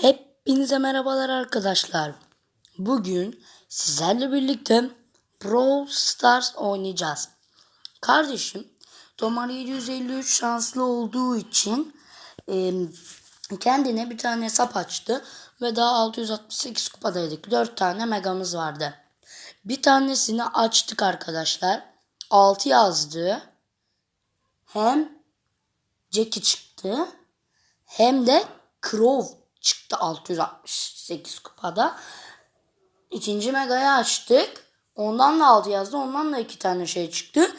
Hepinize merhabalar arkadaşlar. Bugün sizlerle birlikte Brawl Stars oynayacağız. Kardeşim Tomar 753 şanslı olduğu için e, kendine bir tane hesap açtı ve daha 668 kupadaydık. 4 tane megamız vardı. Bir tanesini açtık arkadaşlar. 6 yazdı. Hem Jackie çıktı hem de Crow çıktı 668 kupada. İkinci megayı açtık. Ondan da 6 yazdı. Ondan da 2 tane şey çıktı.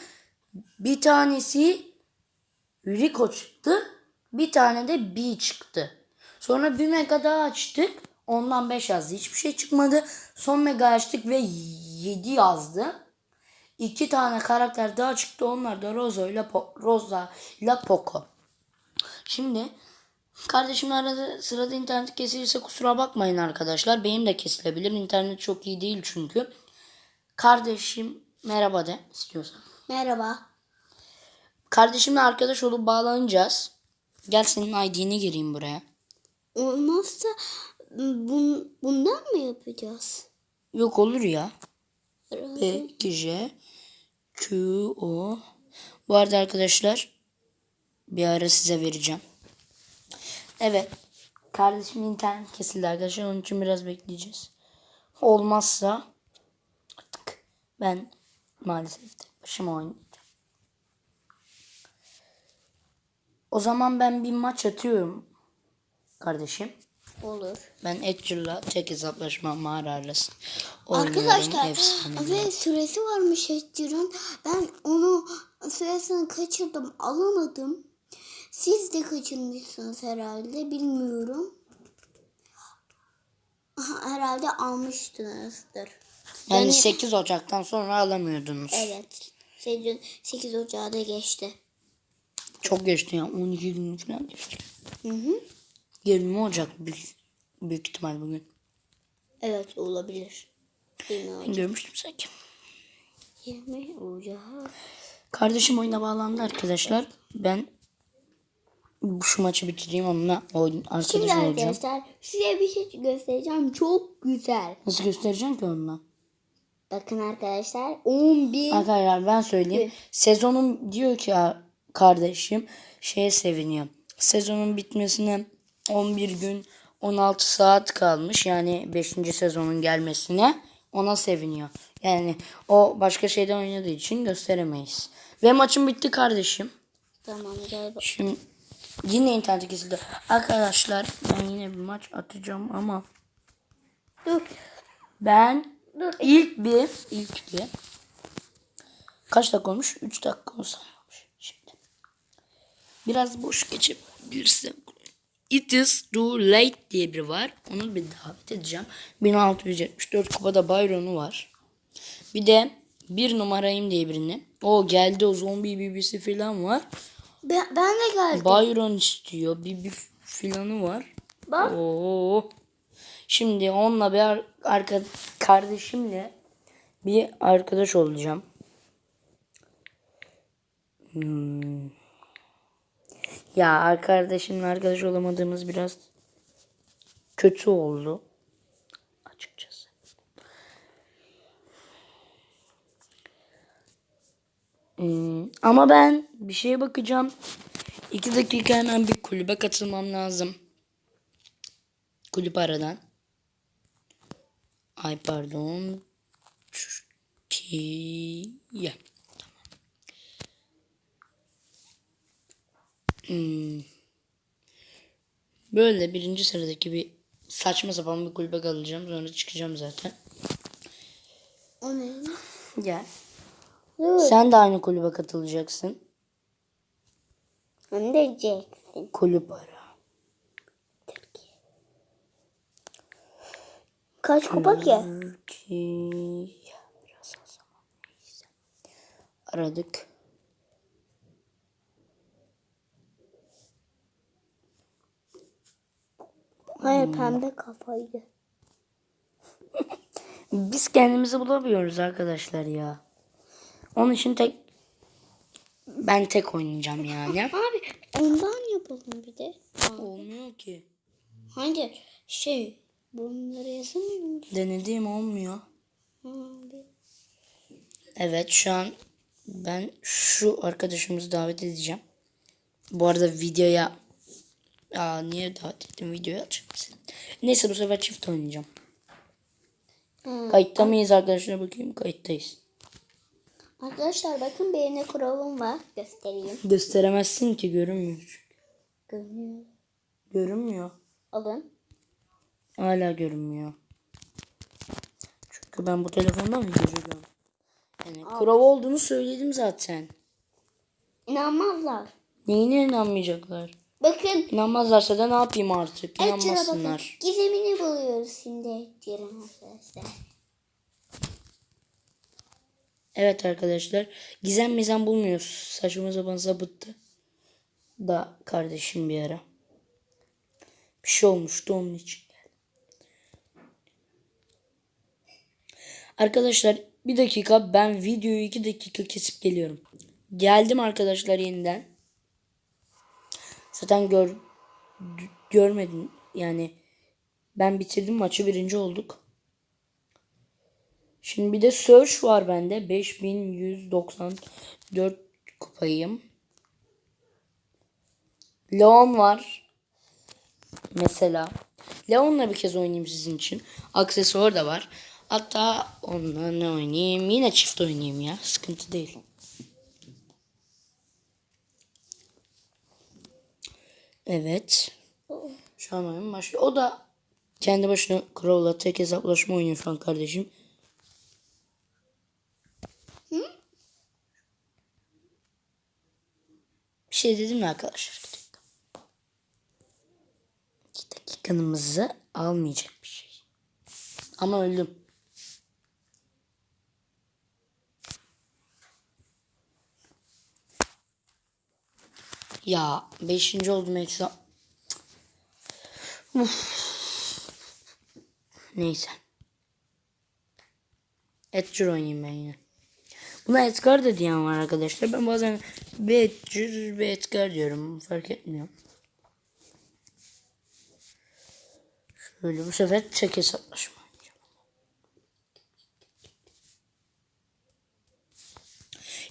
Bir tanesi Rico çıktı. Bir tane de B çıktı. Sonra bir mega daha açtık. Ondan 5 yazdı. Hiçbir şey çıkmadı. Son mega açtık ve 7 yazdı. İki tane karakter daha çıktı. Onlar da Rosa ile Po- Rosa ile Poco. Şimdi kardeşim arada sırada internet kesilirse kusura bakmayın arkadaşlar. Benim de kesilebilir. İnternet çok iyi değil çünkü. Kardeşim merhaba de istiyorsan. Merhaba. Kardeşimle arkadaş olup bağlanacağız. Gel senin ID'ni gireyim buraya. Olmazsa bun, bundan mı yapacağız? Yok olur ya. B, 2, J, Q, O. Bu arada arkadaşlar bir ara size vereceğim. Evet. Kardeşim internet kesildi arkadaşlar. Onun için biraz bekleyeceğiz. Olmazsa artık ben maalesef tek başıma oynayacağım. O zaman ben bir maç atıyorum kardeşim. Olur. Ben Edgar'la tek hesaplaşma mağara arası oynuyorum. Arkadaşlar ve süresi varmış Edgar'ın. Ben onu süresini kaçırdım alamadım. Siz de kaçırmışsınız herhalde bilmiyorum. Herhalde almıştınızdır. Yani 8 Ocak'tan sonra alamıyordunuz. Evet. 8, 8 Ocağı da geçti. Çok geçti ya. 12 gün falan geçti. Hı hı. 20 Ocak büyük, büyük ihtimal bugün. Evet olabilir. 20 Ben görmüştüm sanki. 20 Ocağı. Kardeşim oyuna bağlandı arkadaşlar. Ben şu maçı bitireyim onunla oyun arkadaş Şimdi olacağım. arkadaşlar size bir şey göstereceğim. Çok güzel. Nasıl göstereceğim ki onunla? Bakın arkadaşlar 11 Arkadaşlar ben söyleyeyim. Sezonun diyor ki ya kardeşim şeye seviniyor. Sezonun bitmesine 11 gün 16 saat kalmış. Yani 5. sezonun gelmesine ona seviniyor. Yani o başka şeyden oynadığı için gösteremeyiz. Ve maçım bitti kardeşim. Tamam gel bak. Şimdi yine internet kesildi. Arkadaşlar ben yine bir maç atacağım ama Dur. ben Dur. ilk bir ilk bir kaç dakika olmuş? 3 dakika 10 saniye olmuş. Şimdi biraz boş geçebilirsem. It is too late diye biri var. Onu bir davet edeceğim. 1674 kupada Byron'u var. Bir de bir numarayım diye birini. O geldi o zombi BBC falan var. Ben, ben de geldim. Byron istiyor. Bir, bir filanı var. Bak. Oo. Şimdi onunla bir ar- arka kardeşimle bir arkadaş olacağım. Hmm. Ya arkadaşımla arkadaş olamadığımız biraz kötü oldu. Açıkçası. Hmm, ama ben bir şeye bakacağım. İki dakika hemen bir kulübe katılmam lazım. Kulüp aradan. Ay pardon. Türkiye. Tamam. Hmm. Böyle birinci sıradaki bir saçma sapan bir kulübe kalacağım. Sonra çıkacağım zaten. O ne? Gel. Dur. Sen de aynı kulübe katılacaksın. Hem de Jackson. Kulüp ara. Kaç kupa ki? Türkiye. Biraz o zaman. Neyse. Aradık. Hayır pembe kafaydı. Biz kendimizi bulamıyoruz arkadaşlar ya. Onun için tek ben tek oynayacağım yani. Abi ondan yapalım bir de. Olmuyor ki. Hayır şey bunları yazamıyor musun? Denediğim olmuyor. Ha, bir- Evet şu an ben şu arkadaşımızı davet edeceğim. Bu arada videoya Aa, niye davet ettim videoyu açık mısın? Neyse bu sefer çift oynayacağım. Ha. Kayıtta mıyız arkadaşlar bakayım kayıttayız. Arkadaşlar bakın benim kuralım var. Göstereyim. Gösteremezsin ki görünmüyor. çünkü. Görünüyor. Görünmüyor. Alın. Hala görünmüyor. Çünkü ben bu telefondan video çekiyorum. Yani Kurov olduğunu söyledim zaten. İnanmazlar. Neyine inanmayacaklar? Bakın. İnanmazlarsa da ne yapayım artık? İnanmasınlar. Gizemini buluyoruz şimdi Edger'ın arkadaşlar. Evet arkadaşlar. Gizem mizem bulmuyoruz. Saçma sapan sapıttı. Da kardeşim bir ara. Bir şey olmuştu onun için. Arkadaşlar bir dakika ben videoyu iki dakika kesip geliyorum. Geldim arkadaşlar yeniden. Zaten gör, görmedin yani ben bitirdim maçı birinci olduk. Şimdi bir de search var bende. 5194 kupayım. Leon var. Mesela. Leon'la bir kez oynayayım sizin için. Aksesuar da var. Hatta onunla ne oynayayım? Yine çift oynayayım ya. Sıkıntı değil. Evet. Şu an oyun başlıyor. O da kendi başına Crow'la tek hesaplaşma oynuyor şu an kardeşim. Bir şey dedim mi arkadaşlar? İki dakika. İki dakikanımızı almayacak bir şey. Ama öldüm. Ya beşinci oldum eksi. Uf. Neyse. Edgar oynayayım ben yine. Buna Edgar da diyen var arkadaşlar. Ben bazen Edgar bir Edgar diyorum. Fark etmiyor. Şöyle bu sefer tek hesaplaşma.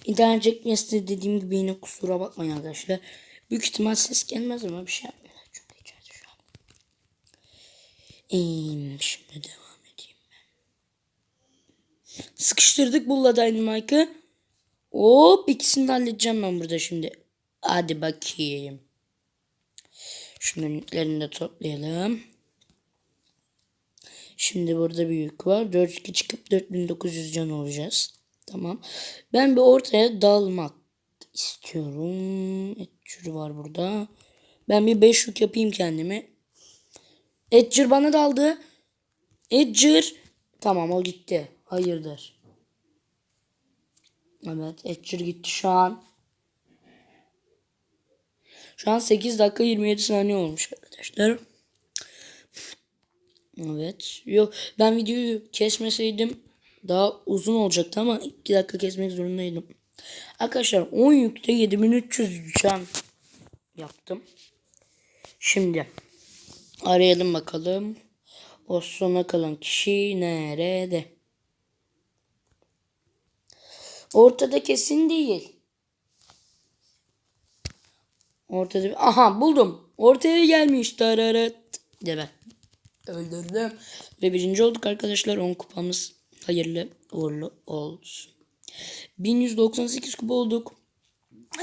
İnternet çekmesi dediğim gibi yine kusura bakmayın arkadaşlar. Büyük ihtimal ses gelmez ama bir şey yapmıyorlar. Çünkü içeride şu an. Ee, şimdi devam edeyim ben. Sıkıştırdık Bulla Dynamite'ı. Hop ikisini de halledeceğim ben burada şimdi. Hadi bakayım. Şunların yüklerini de toplayalım. Şimdi burada bir yük var. 4-2 çıkıp 4900 can olacağız. Tamam. Ben bir ortaya dalmak istiyorum. Etçür var burada. Ben bir 5 yük yapayım kendime. Etçür bana daldı. Edger. Tamam o gitti. Hayırdır. Evet Edger gitti şu an. Şu an 8 dakika 27 saniye olmuş arkadaşlar. Evet. Yok ben videoyu kesmeseydim daha uzun olacaktı ama 2 dakika kesmek zorundaydım. Arkadaşlar 10 yükte 7300 can yaptım. Şimdi arayalım bakalım. O sona kalan kişi nerede? Ortada kesin değil. Ortada. Aha buldum. Ortaya gelmiş. Tararat. Deme. Öldürdüm. Ve birinci olduk arkadaşlar. 10 kupamız hayırlı uğurlu olsun. 1198 kupa olduk.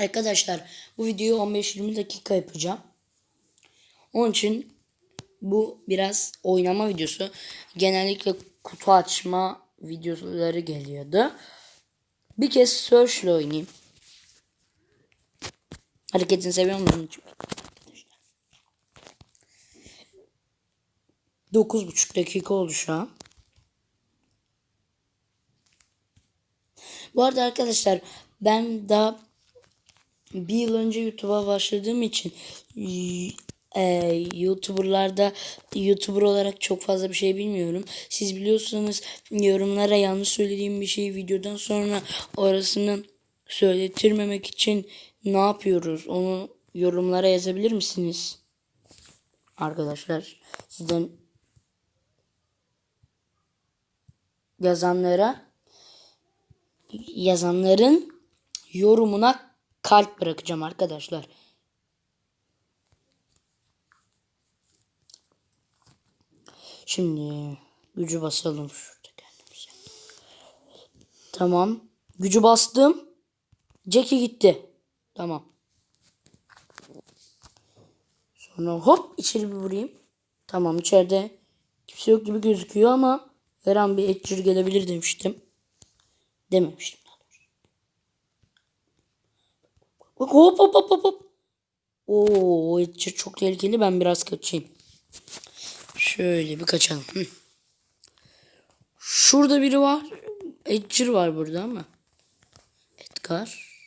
Arkadaşlar bu videoyu 15-20 dakika yapacağım. Onun için bu biraz oynama videosu. Genellikle kutu açma videoları geliyordu. Bir kez Search'le oynayayım. Hareketini seviyorum onun için. Arkadaşlar. 9,5 dakika oldu şu an. Bu arada arkadaşlar ben daha bir yıl önce YouTube'a başladığım için e, YouTuber'larda YouTuber olarak çok fazla bir şey bilmiyorum. Siz biliyorsanız yorumlara yanlış söylediğim bir şeyi videodan sonra orasını söyletirmemek için ne yapıyoruz? Onu yorumlara yazabilir misiniz? arkadaşlar. Sizden yazanlara yazanların yorumuna kalp bırakacağım arkadaşlar. Şimdi gücü basalım şurada kendimize. Tamam. Gücü bastım. Jackie gitti. Tamam. Sonra hop içeri bir vurayım. Tamam içeride kimse yok gibi gözüküyor ama her an bir etçir gelebilir demiştim. Dememiştim. Bak hop hop hop hop. Oo etçir çok tehlikeli ben biraz kaçayım. Şöyle bir kaçalım. Hı. Şurada biri var. Edgar var burada ama. Edgar.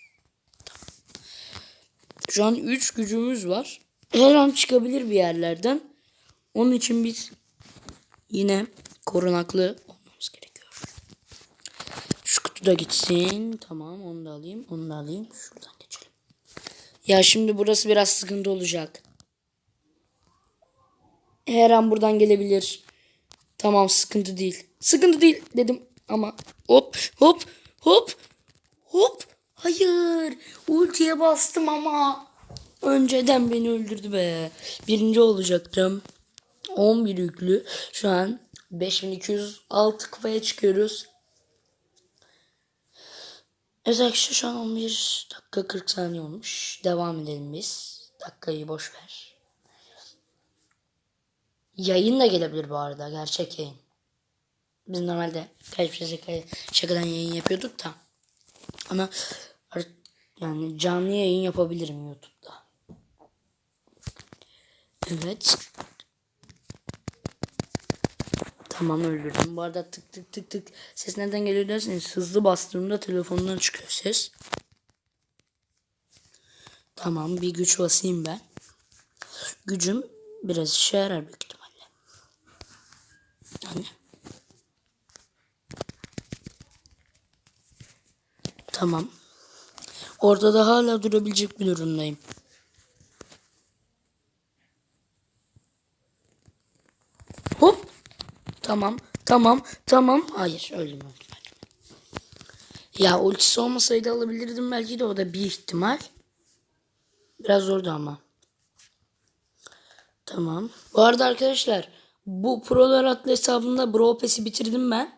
Şu an 3 gücümüz var. Her an çıkabilir bir yerlerden. Onun için biz yine korunaklı olmamız gerekiyor. Şu kutu da gitsin. Tamam onu da alayım. Onu da alayım. Şuradan geçelim. Ya şimdi burası biraz sıkıntı olacak. Her an buradan gelebilir. Tamam sıkıntı değil. Sıkıntı değil dedim ama hop hop hop hop. Hayır. Ultiye bastım ama önceden beni öldürdü be. Birinci olacaktım. 11 yüklü. Şu an 5206 kupaya çıkıyoruz. Arkadaşlar şu an 11 dakika 40 saniye olmuş. Devam edelim biz. Dakikayı boş ver. Yayın da gelebilir bu arada. Gerçek yayın. Biz normalde bir şaka, şakadan yayın yapıyorduk da. Ama yani canlı yayın yapabilirim YouTube'da. Evet. Tamam öldürdüm. Bu arada tık tık tık tık ses nereden geliyor derseniz hızlı bastığımda telefondan çıkıyor ses. Tamam bir güç basayım ben. Gücüm biraz işe yarar büyük ihtimalle. Hani? Tamam. Ortada hala durabilecek bir durumdayım. Hop. Tamam. Tamam. Tamam. Hayır. Öldüm öldüm. Ya ultisi olmasaydı alabilirdim belki de o da bir ihtimal. Biraz zordu ama. Tamam. Bu arada arkadaşlar bu Prolar adlı hesabımda Bro Pass'i bitirdim ben.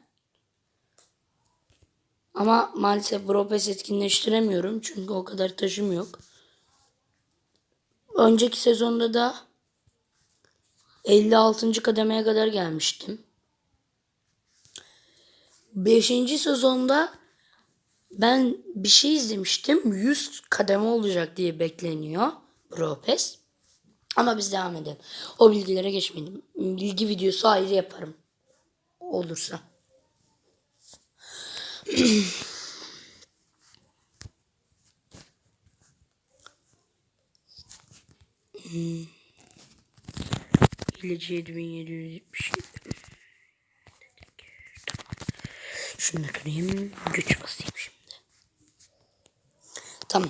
Ama maalesef Bro Pass etkinleştiremiyorum. Çünkü o kadar taşım yok. Önceki sezonda da 56. kademeye kadar gelmiştim. 5. sezonda ben bir şey izlemiştim. 100 kademe olacak diye bekleniyor Bro Pass. Ama biz devam edelim. O bilgilere geçmeyelim. Bilgi videosu ayrı yaparım. Olursa. Hmm. İlacı 7777. Şunu da kırayım. Güç basayım şimdi. Tamam.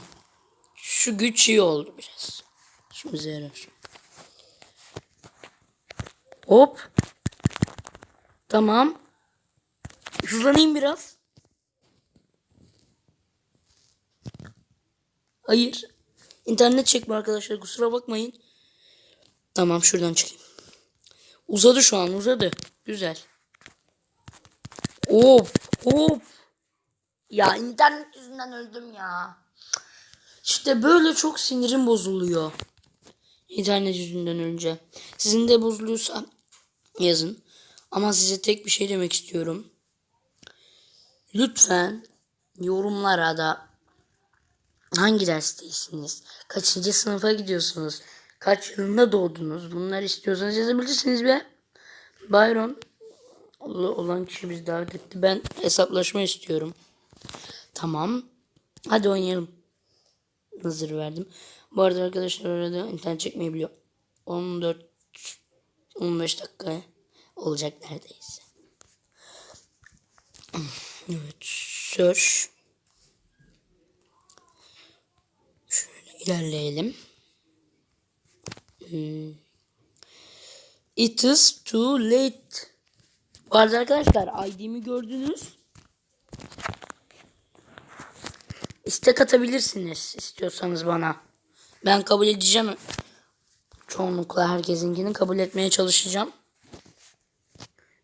Şu güç iyi oldu biraz. İşimize yarar. Hop. Tamam. Hızlanayım biraz. Hayır. İnternet çekme arkadaşlar kusura bakmayın. Tamam şuradan çıkayım. Uzadı şu an uzadı. Güzel. Hop hop. Ya internet yüzünden öldüm ya. İşte böyle çok sinirim bozuluyor. İnternet yüzünden önce. Sizin de bozuluyorsa yazın. Ama size tek bir şey demek istiyorum. Lütfen yorumlara da hangi dersteysiniz? Kaçıncı sınıfa gidiyorsunuz? Kaç yılında doğdunuz? Bunları istiyorsanız yazabilirsiniz be. Byron olan kişi bizi davet etti. Ben hesaplaşma istiyorum. Tamam. Hadi oynayalım. Hazır verdim. Bu arada arkadaşlar orada internet çekmeyi biliyor. 14 15 dakika olacak neredeyse. Evet. Search. Şöyle ilerleyelim. Hmm. It is too late. Bu arada arkadaşlar ID'mi gördünüz. İstek atabilirsiniz istiyorsanız bana. Ben kabul edeceğim. Çoğunlukla herkesinkini kabul etmeye çalışacağım.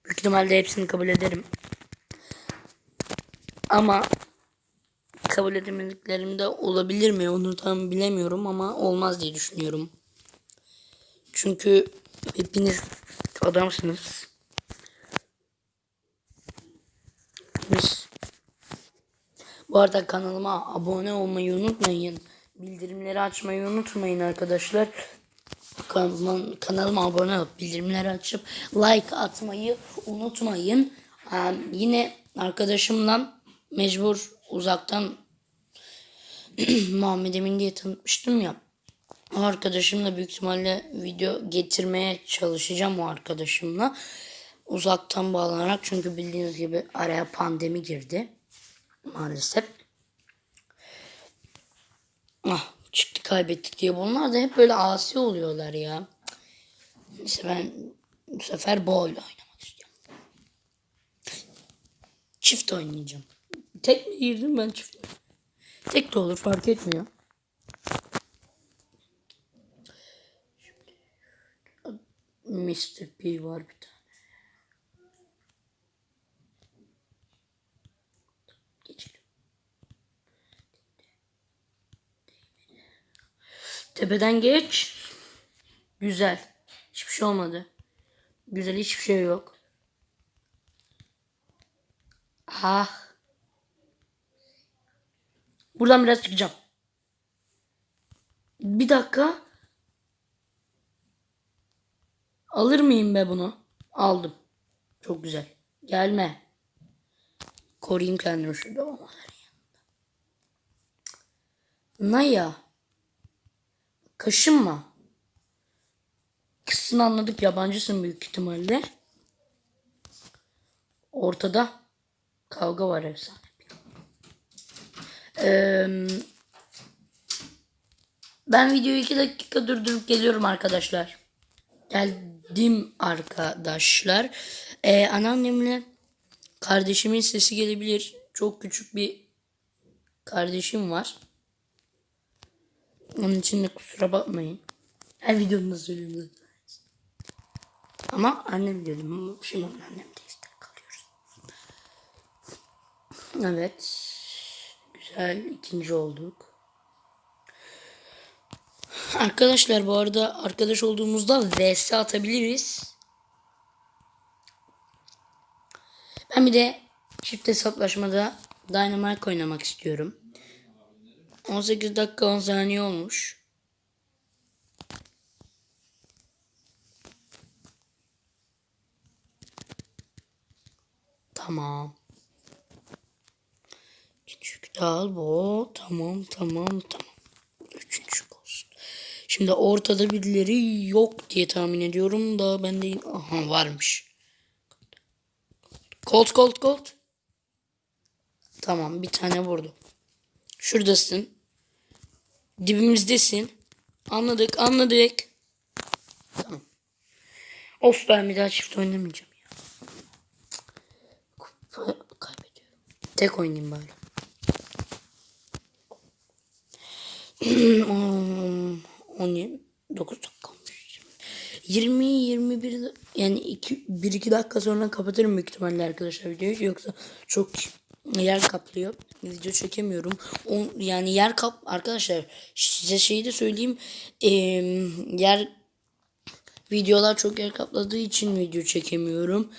Büyük ihtimalle hepsini kabul ederim. Ama kabul edemediklerim de olabilir mi onu tam bilemiyorum ama olmaz diye düşünüyorum. Çünkü hepiniz adamsınız. Biz bu arada kanalıma abone olmayı unutmayın. Bildirimleri açmayı unutmayın arkadaşlar. Kanalıma, kanalıma abone olup bildirimleri açıp like atmayı unutmayın. Ee, yine arkadaşımla mecbur uzaktan Muhammed Emin diye tanıtmıştım ya. O arkadaşımla büyük ihtimalle video getirmeye çalışacağım o arkadaşımla. Uzaktan bağlanarak çünkü bildiğiniz gibi araya pandemi girdi. Maalesef. Ah çıktı kaybettik diye bunlar da hep böyle asi oluyorlar ya. Neyse ben bu sefer boyla oynamak istiyorum. Çift oynayacağım. Tek mi girdim ben çift mi? Tek de olur fark etmiyor. Mr. P var bir tane. Geçelim. Tepeden geç. Güzel. Hiçbir şey olmadı. Güzel hiçbir şey yok. Ah. Buradan biraz çıkacağım. Bir dakika. Alır mıyım be bunu? Aldım. Çok güzel. Gelme. Koruyayım kendimi şurada yanında. Naya. Kaşınma. Kısını anladık. Yabancısın büyük ihtimalle. Ortada kavga var efsane. Ben videoyu iki dakika durdurup geliyorum arkadaşlar. Geldim arkadaşlar. Ee, anneannemle kardeşimin sesi gelebilir. Çok küçük bir kardeşim var. Onun için de kusura bakmayın. Her videomda söylüyorum. Ama annem dedim. Şimdi annem de işte kalıyoruz. Evet. Güzel. ikinci olduk. Arkadaşlar bu arada arkadaş olduğumuzda vs atabiliriz. Ben bir de çift hesaplaşmada Dynamite oynamak istiyorum. 18 dakika 10 saniye olmuş. Tamam. Dal bu. Tamam tamam tamam. Üçüncü olsun. Şimdi ortada birileri yok diye tahmin ediyorum da ben de aha varmış. Colt Colt Colt. Tamam bir tane vurdu. Şuradasın. Dibimizdesin. Anladık anladık. Tamam. Of ben bir daha çift oynamayacağım ya. Kupa kaybediyorum. Tek oynayayım bari. 17 9 dakika olmuş. 20 21 yani 2 1 2 dakika sonra kapatırım büyük ihtimalle arkadaşlar videoyu yoksa çok yer kaplıyor. Video çekemiyorum. O, yani yer kap arkadaşlar size şeyi de söyleyeyim. Ee, yer videolar çok yer kapladığı için video çekemiyorum.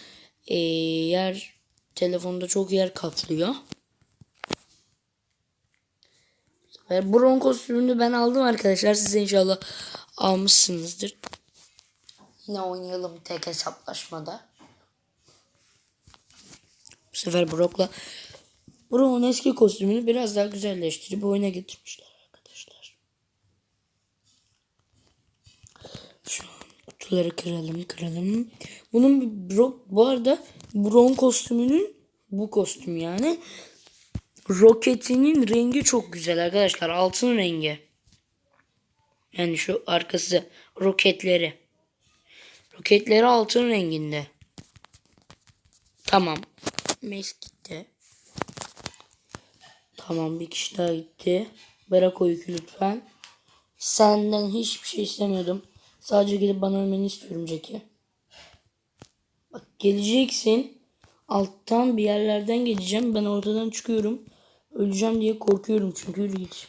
Ee, yer telefonda çok yer kaplıyor. Ve Bron kostümünü ben aldım arkadaşlar. Siz inşallah almışsınızdır. Yine oynayalım tek hesaplaşmada. Bu sefer Brock'la Brock'un eski kostümünü biraz daha güzelleştirip oyuna getirmişler arkadaşlar. Şu kutuları kıralım kıralım. Bunun Brock bu arada Brock'un kostümünün bu kostüm yani roketinin rengi çok güzel arkadaşlar. Altın rengi. Yani şu arkası roketleri. Roketleri altın renginde. Tamam. Mes gitti. Tamam bir kişi daha gitti. Bırak o yükü lütfen. Senden hiçbir şey istemiyordum. Sadece gidip bana ölmeni istiyorum Jackie. Bak geleceksin. Alttan bir yerlerden geleceğim. Ben ortadan çıkıyorum. Öleceğim diye korkuyorum çünkü git.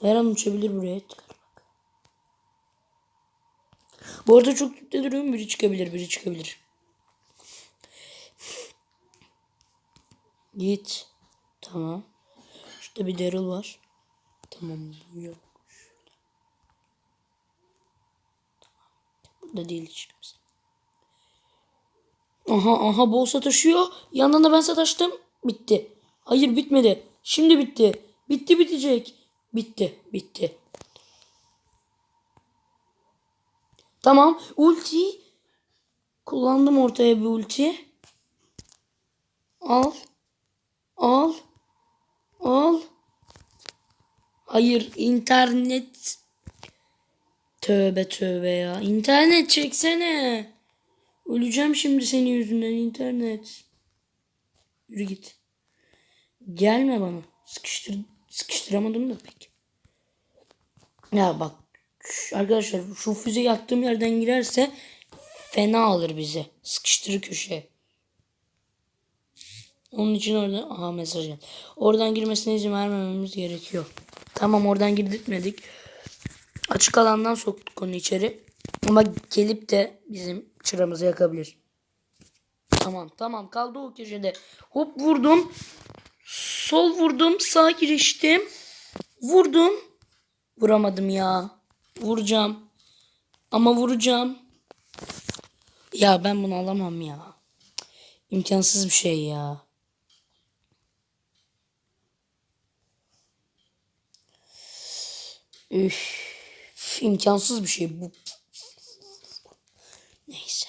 Her an uçabilir buraya. Çıkar. Bu arada çok dipte duruyorum. Biri çıkabilir, biri çıkabilir. Git. Tamam. Şurada bir Daryl var. Tamam bu yok. Burada değil hiç kimse. Aha aha bol sataşıyor. Yandan da ben sataştım. Bitti. Hayır bitmedi. Şimdi bitti. Bitti bitecek. Bitti. Bitti. Tamam. Ulti. Kullandım ortaya bir ulti. Al. Al. Al. Hayır internet. Tövbe tövbe ya. İnternet çeksene. Öleceğim şimdi senin yüzünden internet. Yürü git. Gelme bana. Sıkıştır, sıkıştıramadım da pek. Ya bak arkadaşlar şu füze yattığım yerden girerse fena alır bizi. Sıkıştırır köşeye. Onun için orada aha mesaj geldi. Oradan girmesine izin vermememiz gerekiyor. Tamam oradan girdirtmedik. Açık alandan soktuk onu içeri. Ama gelip de bizim çıramızı yakabilir. Tamam tamam kaldı o köşede. Hop vurdum. Sol vurdum sağ giriştim. Vurdum. Vuramadım ya. Vuracağım. Ama vuracağım. Ya ben bunu alamam ya. İmkansız bir şey ya. Üf, imkansız bir şey bu. Neyse.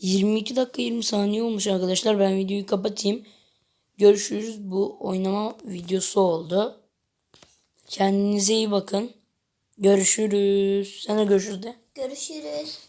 22 dakika 20 saniye olmuş arkadaşlar. Ben videoyu kapatayım. Görüşürüz. Bu oynama videosu oldu. Kendinize iyi bakın. Görüşürüz. Sana görüşürüz de. Görüşürüz.